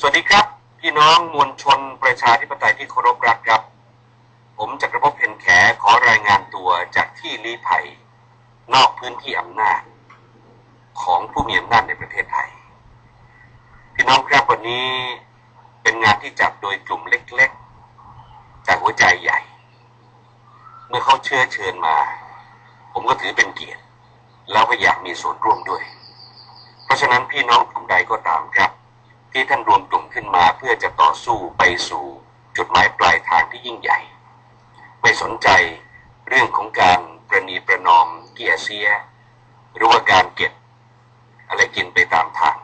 สวัสดีครับ พี่น้องมวลชนประชาธิปไตยที่เคารพรักครับ ผมจักรภพเพนแขขอรายงานตัวจากที่ลี้ภัย นอกพื้นที่อำนาจ ของผู้มีอำนาจในประเทศไทย พี่น้องครับวันนี้เป็นงานที่จัดโดยกลุ่มเล็กๆ จากหัวใจใหญ่ เมื่อเขาเชื้อเชิญมา ผมก็ถือเป็นเกียรติ แล้วก็อยากมีส่วนร่วมด้วย เพราะฉะนั้นพี่น้องกลุ่มใดก็ตามครับ ที่ท่านรวมกลุ่มขึ้นมาเพื่อจะต่อสู้ไปสู่จุดหมายปลายทางที่ยิ่งใหญ่ ไม่สนใจเรื่องของการประนีประนอมเกียเสีย หรือว่าการเก็บอะไรกินไปตามทาง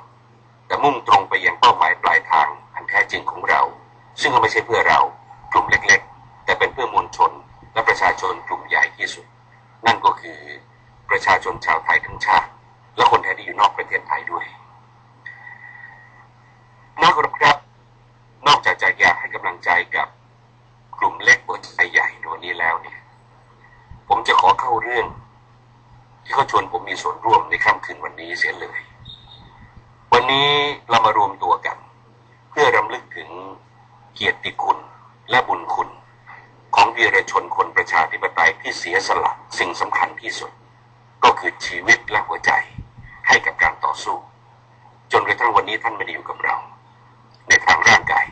แต่มุ่งตรงไปยังเป้าหมายปลายทางอันแท้จริงของเรา ซึ่งก็ไม่ใช่เพื่อเรากลุ่มเล็ก ๆ แต่เป็นเพื่อมวลชนและประชาชนกลุ่มใหญ่ที่สุด นั่นก็คือประชาชนชาวไทยทั้งชาติ และคนไทยที่อยู่นอกประเทศไทยด้วย นอกครับ นอกจากจะอยากให้กำลังใจกับกลุ่มเล็กหัวใจใหญ่ในวันนี้แล้วเนี่ย ผมจะขอเข้าเรื่อง ที่เขาชวนผมมีส่วนร่วมในค่ำคืนวันนี้เสียเลย วันนี้เรามารวมตัวกัน เพื่อรำลึกถึงเกียรติคุณและบุญคุณ ของวีรชนคนประชาธิปไตยที่เสียสละสิ่งสำคัญที่สุด ก็คือชีวิตและหัวใจให้กับการต่อสู้ จนกระทั่งวันนี้ท่านไม่ได้อยู่กับเรา ในทางร่างกาย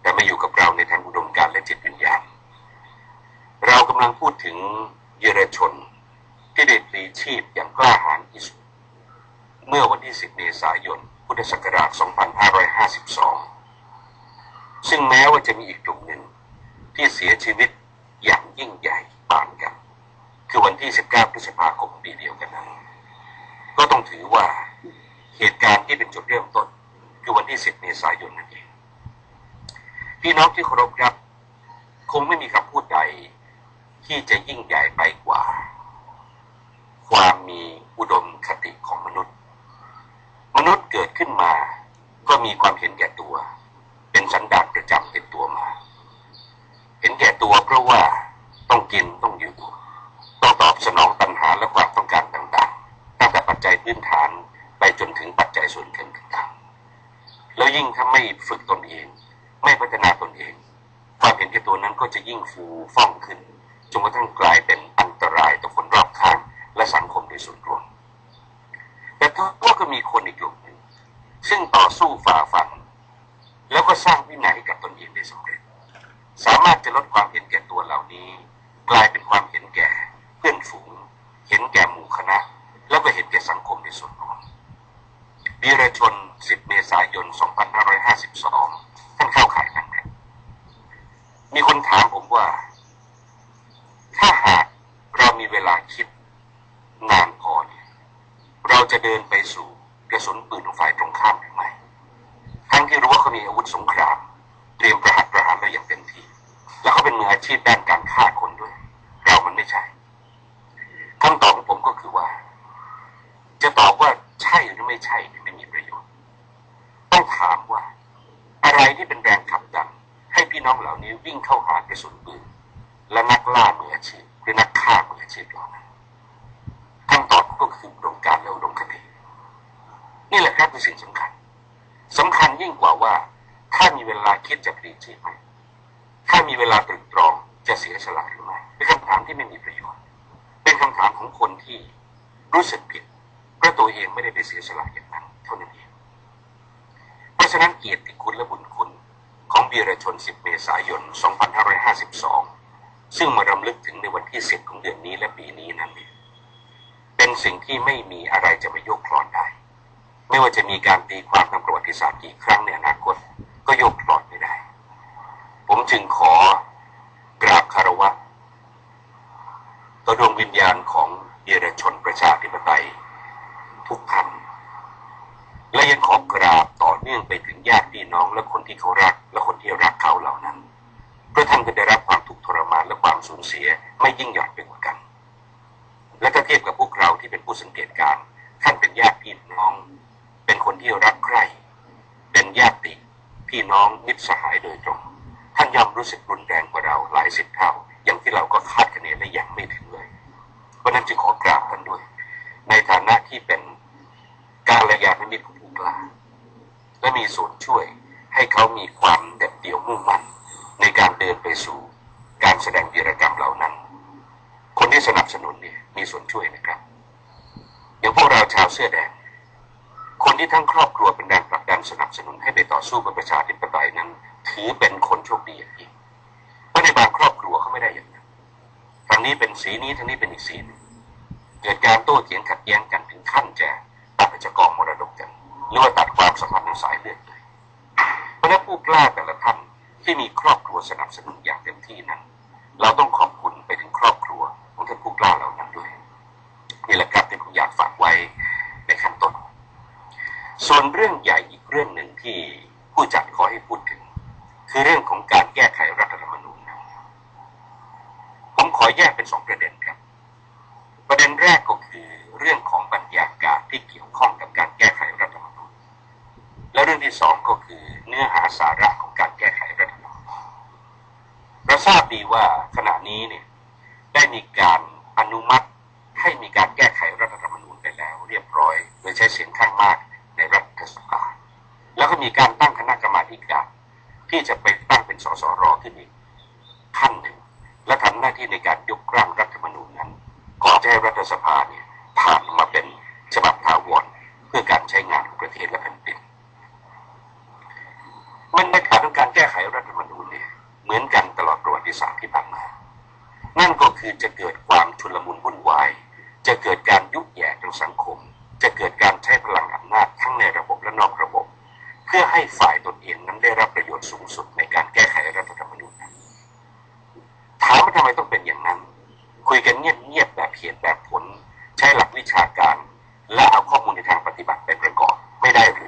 แต่มาอยู่กับเราในทางอุดมการและจิตวิญญาณ เรากำลังพูดถึงเยรชนที่ได้ปลีชีพอย่างกล้าหาญที่สุด เมื่อวันที่ 10 เมษายน พุทธศักราช 2552 ซึ่งแม้ว่าจะมีอีกกลุ่มหนึ่งที่เสียชีวิตอย่างยิ่งใหญ่ปานกัน คือวันที่ 19 พฤษภาคมปีเดียวกันนั้น ก็ต้องถือว่าเหตุการณ์ที่เป็นจุดเริ่มต้น คือวันที่ 10 เมษายนนั่นเองพี่น้องที่เคารพครับ คงไม่มีคำพูดใดที่จะยิ่งใหญ่ไปกว่า ความมีอุดมคติของมนุษย์ มนุษย์เกิดขึ้นมา ก็มีความเห็นแก่ตัว เป็นสันดานประจำติดตัวมา เห็นแก่ตัวเพราะว่าต้องกินต้องตอบสนองตัณหาและความต้องการต่างๆตั้งแต่ปัจจัยพื้นฐานไปจนถึงปัจจัยส่วนเกินต่างๆ แล้วยิ่งถ้า ไม่ฝึกตนเอง ไม่พัฒนาตนเอง ความเห็นแก่ตัวนั้นก็จะยิ่งฟูฟ่องขึ้นจนกระทั่งกลายเป็นอันตรายต่อคนรอบข้างและสังคมโดยส่วนรวมแต่ก็ก็มีคนอีกกลุ่มหนึ่งซึ่งต่อสู้ฝ่าฟันแล้วก็สร้างวินัยให้กับตนเองได้สำเร็จ สามารถจะลดความเห็นแก่ตัวเหล่านี้ กลายเป็นความเห็นแก่ เพื่อนฝูง เห็นแก่หมู่คณะ แล้วก็เห็นแก่สังคมในส่วนรวมวีรชน 10 เมษายน 2552 ท่านเข้าข่ายนั้นครับมีคนถามผมว่า ถ้าหากเรามีเวลาคิดนานพอเนี่ยเราจะเดินไปสู่กระสุนปืนของฝ่ายตรงข้ามหรือไม่ ทั้งที่รู้ว่าเขามีอาวุธสงคราม เตรียมประหัตประหารเราอย่างเต็มที่ แล้วเขาเป็นมืออาชีพด้านการฆ่าคนด้วย เรามันไม่ใช่คำตอบของผมก็คือว่า จะตอบว่าใช่หรือไม่ ใช่เนี่ยไม่มีประโยชน์ ต้องถามว่า อะไรที่เป็นแรงขับดันให้พี่น้องเหล่านี้วิ่งเข้าหากระสุนปืนและนักล่ามืออาชีพหรือนักฆ่ามืออาชีพเหล่านั้นคำตอบก็คืออุดมการและอุดมคตินี่แหละครับคือสิ่งสำคัญสำคัญยิ่งกว่าว่า ถ้ามีเวลาคิดจะปลีชีพไหม ษายน 2552 ซึ่งมารำลึกถึงในวันที่ 10 ของเดือนนี้และปีนี้นั้นเนี่ยเป็นสิ่งที่ไม่มีอะไรจะมาโยกคลอนได้ ไม่ว่าจะมีการตีความทางประวัติศาสตร์กี่ครั้งในอนาคต ก็โยกคลอนไม่ได้ ผมจึงขอกราบคารวะต่อดวงวิญญาณของเยรชนประชาธิปไตย ทุกท่านและยังขอกราบต่อเนื่องไปถึงญาติพี่น้องและคนที่เขารัก สียไม่ยิ่งหย่อนไปกว่ากัน และถ้าเทียบกับพวกเราที่เป็นผู้สังเกตการท่านเป็นญาติพี่น้อง เป็นคนที่รักใคร่เป็นญาติพี่น้องมิตรสหายโดยตรง ท่านย่อมรู้สึกรุนแรงกว่าเราหลายสิบเท่า อย่างที่เราก็คาดคะเนและยังไม่ถึงเลย เพราะนั้นจึงขอกราบท่านด้วย ในฐานะที่เป็นการระยาณมิตรของผู้กล้าและมีส่วนช่วยให้เขามีความเด็ดเดี่ยวมุ่งมั่นในการเดินไปสู่ การแสดงวีรกรรมเหล่านั้น คนที่สนับสนุนเนี่ยมีส่วนช่วยนะครับอย่างพวกเราชาวเสื้อแดง คนที่ทั้งครอบครัวเป็นแรงผลักดันสนับสนุนให้ไปต่อสู้เพื่อประชาธิปไตยนั้น ถือเป็นคนโชคดีอย่างยิ่งเพราะในบางครอบครัวเขาไม่ได้อย่างนั้นทางนี้เป็นสีนี้ทางนี้เป็นอีกสีนึงเกิดการโต้เถียงขัดแย้งกันถึงขั้นจะตัดจะกองมรดกกันหรือว่าตัดความสัมพันธ์ทางสายเลือดเลยเพราะฉะนั้นผู้กล้าแต่ละท่านที่มีครอบครัวสนับสนุนอย่างเต็มที่นั้น เราต้องขอบคุณไปถึงครอบครัวของท่านผู้กล้าเหล่านั้นด้วยนี่แหละครับที่ผมอยากฝากไว้ในขั้นต้น ส่วนเรื่องใหญ่อีกเรื่องหนึ่งที่ผู้จัดขอให้พูดถึง คือเรื่องของการแก้ไขรัฐธรรมนูญผมขอแยกเป็นสองประเด็นครับ ประเด็นแรกก็คือเรื่องของบรรยากาศที่เกี่ยวข้องกับการแก้ไขรัฐธรรมนูญและเรื่องที่สองก็คือเนื้อหาสาระของการแก้ไขรัฐธรรมนูญเราทราบดีว่าขณะ นี้เนี่ยได้มีการอนุมัติให้มีการแก้ไขรัฐธรรมนูญไปแล้ว เรียบร้อย โดยใช้เสียงข้างมากในรัฐสภาแล้วก็มีการตั้งคณะกรรมาธิการที่จะไปตั้งเป็นสสรขึ้นอีกขั้นหนึ่งและทำหน้าที่ในการยกร่างรัฐธรรมนูญนั้นก่อนจะให้รัฐสภาเนี่ย นั่นก็คือจะเกิดความชุลมุนวุ่นวาย จะเกิดการยุแย่ทางสังคม จะเกิดการใช้พลังอำนาจทั้งในระบบและนอกระบบ เพื่อให้ฝ่ายตนเองนั้นได้รับประโยชน์สูงสุดในการแก้ไขรัฐธรรมนูญถามว่าทำไมต้องเป็นอย่างนั้น คุยกันเงียบๆแบบเหตุแบบผล ใช้หลักวิชาการ และเอาข้อมูลในทางปฏิบัติไปประกอบไม่ได้หรือ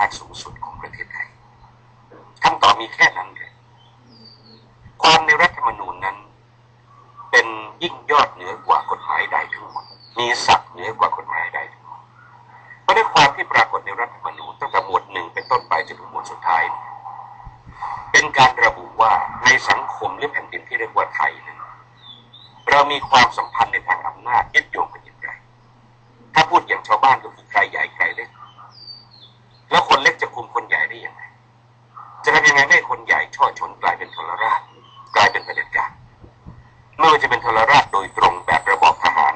ต่อผู้มีอำนาจสูงสุดของประเทศไทยคำตอบมีแค่นั้น ทรราชกลายเป็นเผด็จการไม่ว่าจะเป็นทรราชโดยตรงแบบระบอบทหาร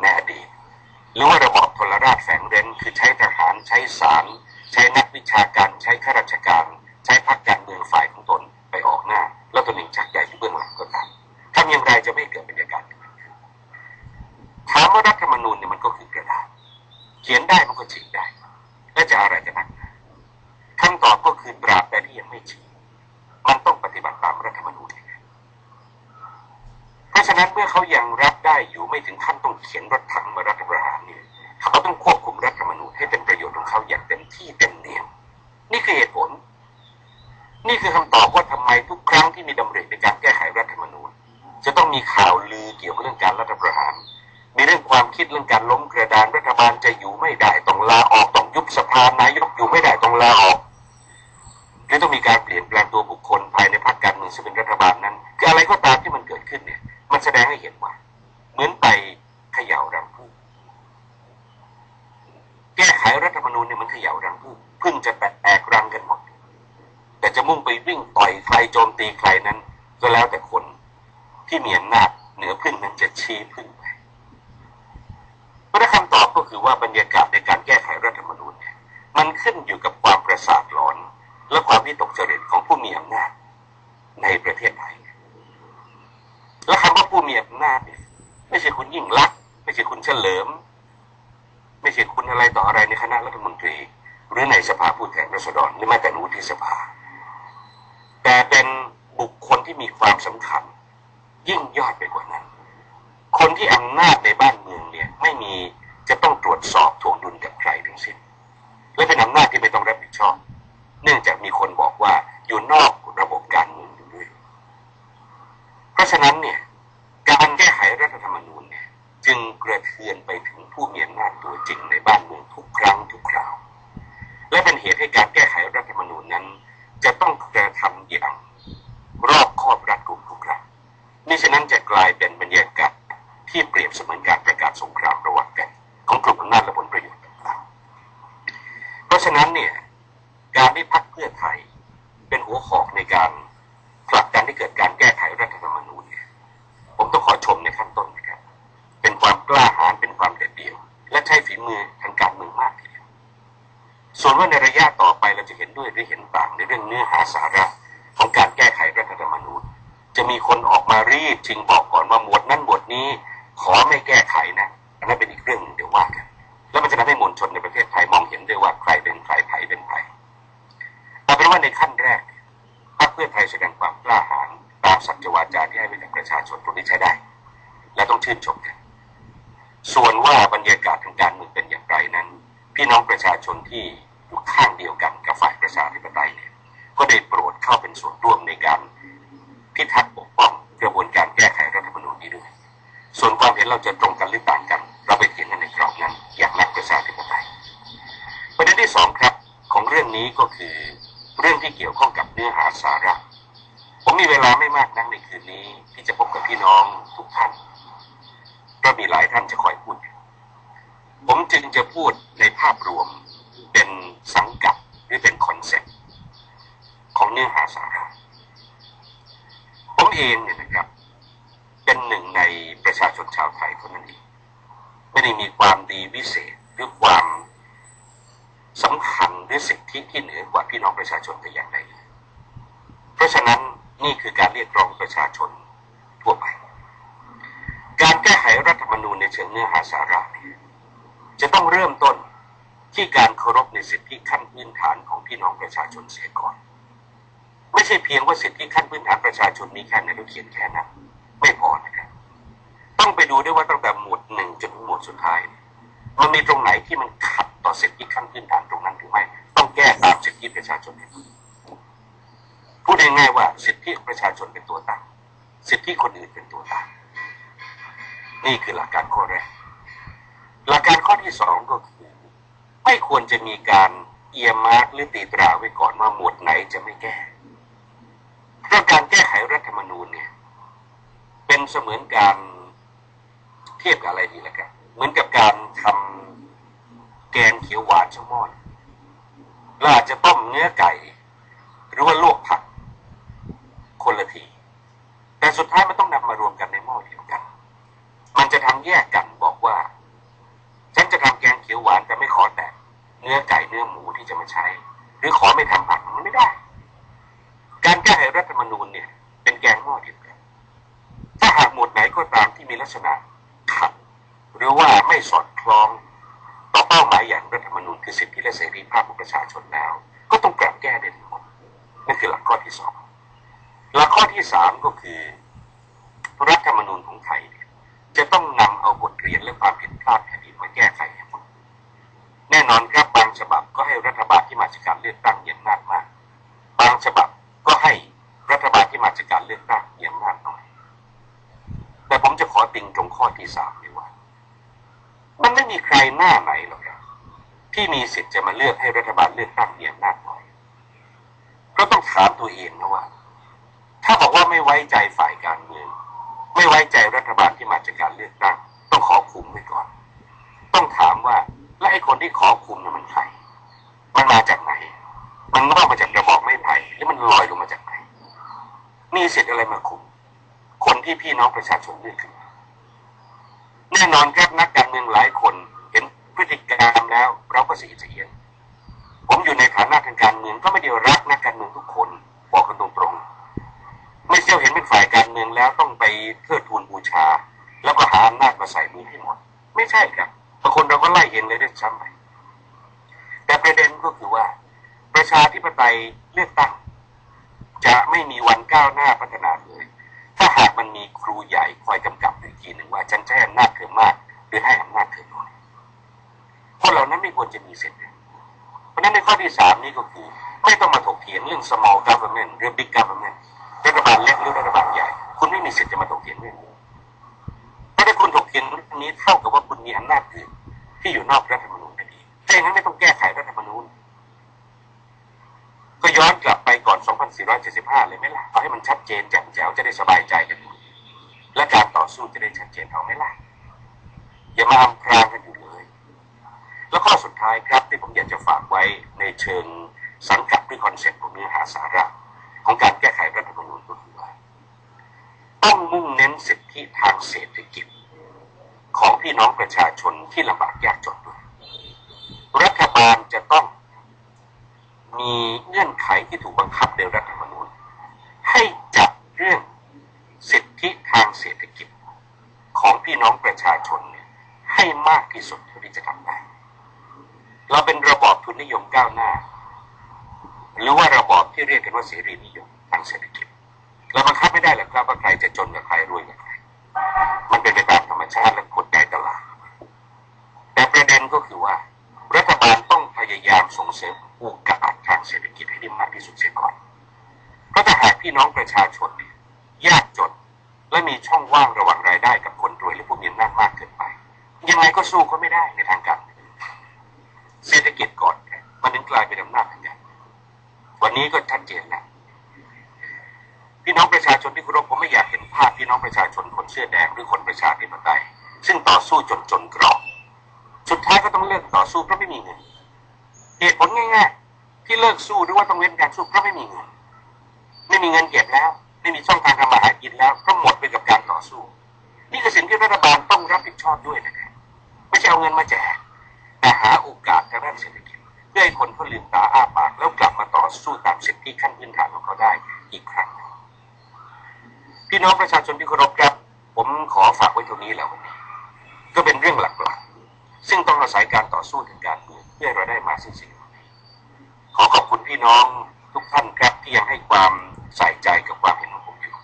ในอดีตหรือว่าระบอบทรราชแฝงเร้นคือใช้ทหารใช้ศาลใช้นักวิชาการใช้ข้าราชการ ไม่ถึงขั้นต้องเขียนรถถังมรัฐประหารเนี่ยเขาต้องควบคุมรัฐธรรมนูญให้เป็นประโยชน์ของเขาอย่างเต็มที่เต็มเหนียมนี่คือเหตุผล นี่คือคำตอบว่าทำไมทุกครั้งที่มีดำริในการแก้ไขรัฐธรรมนูญ จะต้องมีข่าวลือเกี่ยวกับเรื่องการรัฐประหาร มีเรื่องความคิดเรื่องการล้มกระดานรัฐบาลจะอยู่ไม่ได้ต้องลาออกต้องยุบสภานายก เนี่ยมันเขย่ารังผึ้งพึ่งจะแตกรังกันหมด แต่จะมุ่งไปวิ่งต่อยใครโจมตีใครนั้น ก็แล้วแต่คนที่มีอำ ความสำคัญ ยิ่งยอดไปกว่านั้น คนที่อำนาจในบ้านเมืองเนี่ย ไม่มีจะต้องตรวจสอบถ่วงดุลกับใครทั้งสิ้น และเป็นอำนาจที่ไม่ต้องรับผิดชอบ เนื่องจากมีคนบอกว่าอยู่นอกระบบการเมืองอยู่ด้วย เพราะฉะนั้นเนี่ย การแก้ไขรัฐธรรมนูญเนี่ย จึงกระเทือนไปถึงผู้มีอำนาจตัวจริงในบ้านเมืองทุกครั้งทุกคราว และเป็นเหตุให้การ ที่เปรียบเสมือนการประกาศสงครามระหว่างกันของกลุ่มอำนาจและผลประโยชน์ต่างๆเพราะฉะนั้นเนี่ยการที่พักเพื่อไทยเป็นหัวหอกในการผลักดันให้เกิดการแก้ไขรัฐธรรมนูญเนี่ยผมต้องขอชมในขั้นต้นนะครับ เป็นความกล้าหาญเป็นความเด็ดเดี่ยว และใช้ฝีมือทางการเมืองมากทีเดียวส่วนว่าในระยะต่อไปเราจะเห็นด้วยหรือเห็นต่างในเรื่องเนื้อหาสาระของการแก้ไขรัฐธรรมนูญ จะมีคนออกมารีบจริงบอกก่อนว่าหมวดนั้น น้องประชนที่อยู่ข้างเดียวกันกับฝ่ายประชาธิปไตยเนี่ยก็ได้โปรดเข้าเป็นส่วนร่วมในการพิทักษ์ปกป้องกระบวนการแก้ไขรัฐธรรมนูญนี้ด้วย ส่วนความเห็นเราจะตรงกันหรือต่างกัน เราไปเถียงกันในกรอบนั้น อย่างนักประชาธิปไตยประเด็นที่สองครับของเรื่องนี้ก็คือเรื่องที่เกี่ยวข้องกับเนื้อหาสาระผมมีเวลาไม่มากนักในคืนนี้ ที่จะพบกับพี่น้องทุกท่านก็มีหลายท่านจะคอยพูด ผมจึงจะพูดในภาพรวมเป็นสังกัดหรือเป็นคอนเซ็ปต์ ของเนื้อหาสาระผมเองเนี่ยนะครับ เป็นหนึ่งในประชาชนชาวไทยคนนั้นเองไม่ได้มีความดีวิเศษหรือความสำคัญหรือสิทธิที่เหนือกว่าพี่น้องประชาชนแต่อย่างใดเพราะฉะนั้นนี่คือการเรียกร้องประชาชนทั่วไป การแก้ไขรัฐธรรมนูญในเชิงเนื้อหาสาระจะต้องเริ่มต้นที่การเคารพในสิทธิขั้นพื้นฐานของพี่น้องประชาชนเสียก่อน ไม่ใช่เพียงว่าสิทธิขั้นพื้นฐานประชาชนมีแค่นั้นแล้วเขียนแค่นั้นไม่พอนะครับต้องไปดูด้วยว่าตั้งแต่หมวดหนึ่งจนถึงหมวดสุดท้าย มันมีตรงไหนที่มันขัดต่อสิทธิขั้นพื้นฐานตรงนั้นหรือไม่ต้องแก้ตามสิทธิประชาชนพูดง่ายๆว่าสิทธิประชาชนเป็นตัวตั้งสิทธิคนอื่นเป็นตัวตั้งนี่คือหลักการข้อแรกหลักการข้อที่สองก็คือ ไม่ควรจะมีการเอียมาร์กหรือตีตราไว้ก่อนว่าหมวดไหนจะไม่แก้ เพราการแก้ไขรัฐธรรมนูญเนี่ย เป็นเสมือนการเทียบกับอะไรดีล่ะครับเหมือนกับการทำแกงเขียวหวานช่างม้อนเราอาจจะต้มเนื้อไก่ หรือว่าลวกผัก คนละทีแต่สุดท้ายมันต้องนำมารวมกันในหม้อเดียวกัน มันจะทำแยกกันบอกว่า ฉันจะทำแกงเขียวหวานแต่ไม่ขอแตะเนื้อไก่เนื้อหมูที่จะมาใช้ หรือขอไม่ทำผักมันไม่ได้ แก้ไขรัฐธรรมนูญเนี่ย เป็นแกงหม้อเดียวกันถ้าหากหมวดไหนก็ตามที่มีลักษณะขัด หรือว่าไม่สอดคล้องต่อเป้าหมายอย่างรัฐธรรมนูญคือสิทธิและเสรีภาพของประชาชนแล้ว ก็ต้องปรับแก้ได้ทั้งหมดนั่นคือหลักข้อที่สองหลักข้อที่สามก็คือ รัฐธรรมนูญของไทยเนี่ยจะต้องนำเอาบทเรียนและความผิดพลาดแผ่นดินมาแก้ไขให้หมดแน่นอนครับบางฉบับก็ให้รัฐบาลที่มาจากการเลือกตั้งเยี่ยมาจมากบางฉบับก็ให้ ติงตรงข้อที่สามดีว่า มันไม่มีใครหน้าไหนหรอกครับที่มีสิทธิ์จะมาเลือกให้รัฐบาลเลือกตั้งเยี่ยมนาจน้อยก็ต้องถามตัวเองนะว่า ถ้าบอกว่าไม่ไว้ใจฝ่ายการเมือง ไม่ไว้ใจรัฐบาลที่มาจากการเลือกตั้ง ต้องขอคุมไว้ก่อน ต้องถามว่า และไอ้คนที่ขอคุมเนี่ยมันใครมันมาจากไหน มันงอกมาจากกระบอกไม้ไผ่หรือมันลอยลงมาจากไหนมีสิทธิ์อะไรมาคุม คนที่พี่น้องประชาชนเลือกขึ้น แน่นอนครับนักการเมืองหลายคน เห็นพฤติกรรมแล้ว เราก็สีเสียนผมอยู่ในฐานะทางการเมืองก็ไม่ได้รักนักการเมืองทุกคนบอกกันตรงๆไม่เชี่ยวเห็นเป็นฝ่ายการเมืองแล้วต้องไปเทิดทูนบูชา แล้วก็หาอำนาจมาใส่มือให้หมด ไม่ใช่ครับบางคนเราก็ไล่เห็นเลยด้วยซ้ำไปแต่ประเด็นก็คือว่า ประชาธิปไตยเลือกตั้ง จะไม่มีวันก้าวหน้าพัฒนาเลย หากมันมีครูใหญ่คอยกำกับอีกทีหนึ่งว่าฉันจะให้อำนาจเธอมาก หรือให้อำนาจเธอน้อยคนเหล่านั้นไม่ควรจะมีสิทธิ์เพราะฉะนั้นในข้อที่สามนี้ก็คือ ไม่ต้องมาถกเถียงเรื่อง small government หรือ big government รัฐบาลเล็กหรือรัฐบาลใหญ่ คุณไม่มีสิทธิ์จะมาถกเถียงเรื่องนี้เพราะถ้าคุณถกเถียงเรื่องนี้เท่ากับว่าคุณมีอำนาจอื่นที่อยู่นอกรัฐธรรมนูญทันทีถ้าอย่างนั้นไม่ต้องแก้ไขรัฐธรรมนูญ 475 เลยไหมล่ะ เอาให้มันชัดเจนแจ่มแจ๋วจะได้สบายใจกัน และการต่อสู้จะได้ชัดเจนเอาไหมล่ะ อย่ามาอำพรางกันอยู่เลย แล้วข้อสุดท้ายครับที่ผมอยากจะฝากไว้ในเชิงสังกัดด้วยคอนเซ็ปต์ของเนื้อหาสาระของการแก้ไขรัฐธรรมนูญก็คือว่าต้องมุ่งเน้นสิทธิทางเศรษฐกิจ ของพี่น้องประชาชนที่ลำบากยากจนด้วย รัฐบาลจะต้อง มีเงื่อนไขที่ถูกบังคับในรัฐธรรมนูญให้จัดเรื่องสิทธิทางเศรษฐกิจของพี่น้องประชาชนเนี่ยให้มากที่สุดเท่าที่จะทำได้ เราเป็นระบอบทุนนิยมก้าวหน้า หรือว่าระบอบที่เรียกกันว่าเสรีนิยมทางเศรษฐกิจ เราบังคับไม่ได้หรอกครับว่าใครจะจนกับใครรวยกับใคร มันเป็นไปตามธรรมชาติและกฎใตลาด แต่ประเด็นก็คือว่า รัฐบาลต้องพยายามส่งเสริม โอกาสทางเศรษฐกิจให้ได้มากที่สุดเสียก่อน เพราะถ้าหากพี่น้องประชาชนยากจน และมีช่องว่างระหว่างรายได้กับคนรวยและผู้มีอำนาจมากเกินไป ยังไงก็สู้ก็ไม่ได้ในทางการเศรษฐกิจก่อนมันถึงกลายเป็นอำนาจทางการวันนี้ก็ชัดเจนแล้วพี่น้องประชาชนที่เคารพผมไม่อยากเห็นภาพพี่น้องประชาชนคนเสื้อแดงหรือคนประชาธิปไตยซึ่งต่อสู้จนจนกรอบ สุดท้ายก็ต้องเลิกต่อสู้เพราะไม่มีเงิน เหตุผลง่ายๆที่เลิกสู้หรือว่าต้องเว้นการสู้เพราะไม่มีเงิน ไม่มีเงินเก็บแล้ว ไม่มีช่องทางทำมาหากินแล้วเพราะหมดไปกับการต่อสู้ นี่คือสิ่งที่รัฐบาลต้องรับผิดชอบด้วยนะครับไม่ใช่เอาเงินมาแจกแต่หาโอกาสทางด้านเศรษฐกิจเพื่อให้คนเขาลืมตาอ้าปากแล้วกลับมาต่อสู้ตามสิทธิขั้นพื้นฐานของเขาได้อีกครั้งพี่น้องประชาชนที่เคารพครับ ผมขอฝากไว้เท่านี้แล้ววันนี้ก็เป็นเรื่องหลักๆ ซึ่งต้องอาศัยการต่อสู้ทางการเมือง เพื่อเราได้มาซึ่งสิ่งนี้ขอขอบคุณพี่น้องทุกท่านครับที่ยังให้ความใส่ใจกับความเห็นของผมอยู่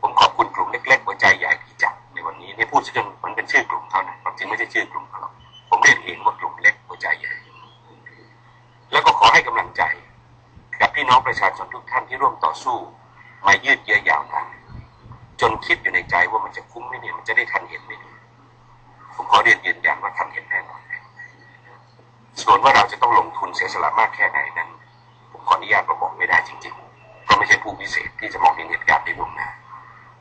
ผมขอบคุณกลุ่มเล็กๆหัวใจใหญ่ที่จัดในวันนี้เนี่พูดจนมันเป็นชื่อกลุ่มเขานะความจริงไม่ใช่ชื่อกลุ่มเขาหรอกผมเรียกเองว่ากลุ่มเล็กหัวใจใหญ่ แล้วก็ขอให้กำลังใจ กับพี่น้องประชาชนทุกท่านที่ร่วมต่อสู้ มายืดเยื้อยาวนานจนคิดอยู่ในใจว่ามันจะคุ้มไหมเนี่ยมันจะได้ทันเห็นไหมเนี่ยผมขอเรียนยืนยันว่าทันเห็น ส่วนว่าเราจะต้องลงทุนเสียสละมากแค่ไหนนั้นผมขออนุญาตมาบอกไม่ได้จริงๆเพราะไม่ใช่ผู้พิเศษที่จะมองเห็นเหตุการณ์ในล่วงหน้า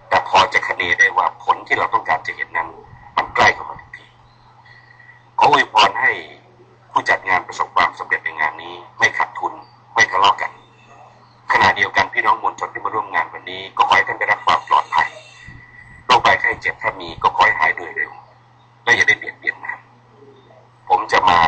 แต่พอจะคเนได้ว่าผลที่เราต้องการจะเห็นนั้น มันใกล้เข้ามาทุกทีขออวยพรให้ผู้จัดงานประสบความสำเร็จในงานนี้ ไม่ขาดทุนไม่ทะเลาะกัน ขณะเดียวกันพี่น้องมวลชนที่มาร่วมงานวันนี้ ก็ขอให้ท่านได้รับความปลอดภัยโรคภัยไข้เจ็บถ้ามีก็ขอให้หายโดยเร็วและอย่าได้เบียดเบียนกันผมจะมา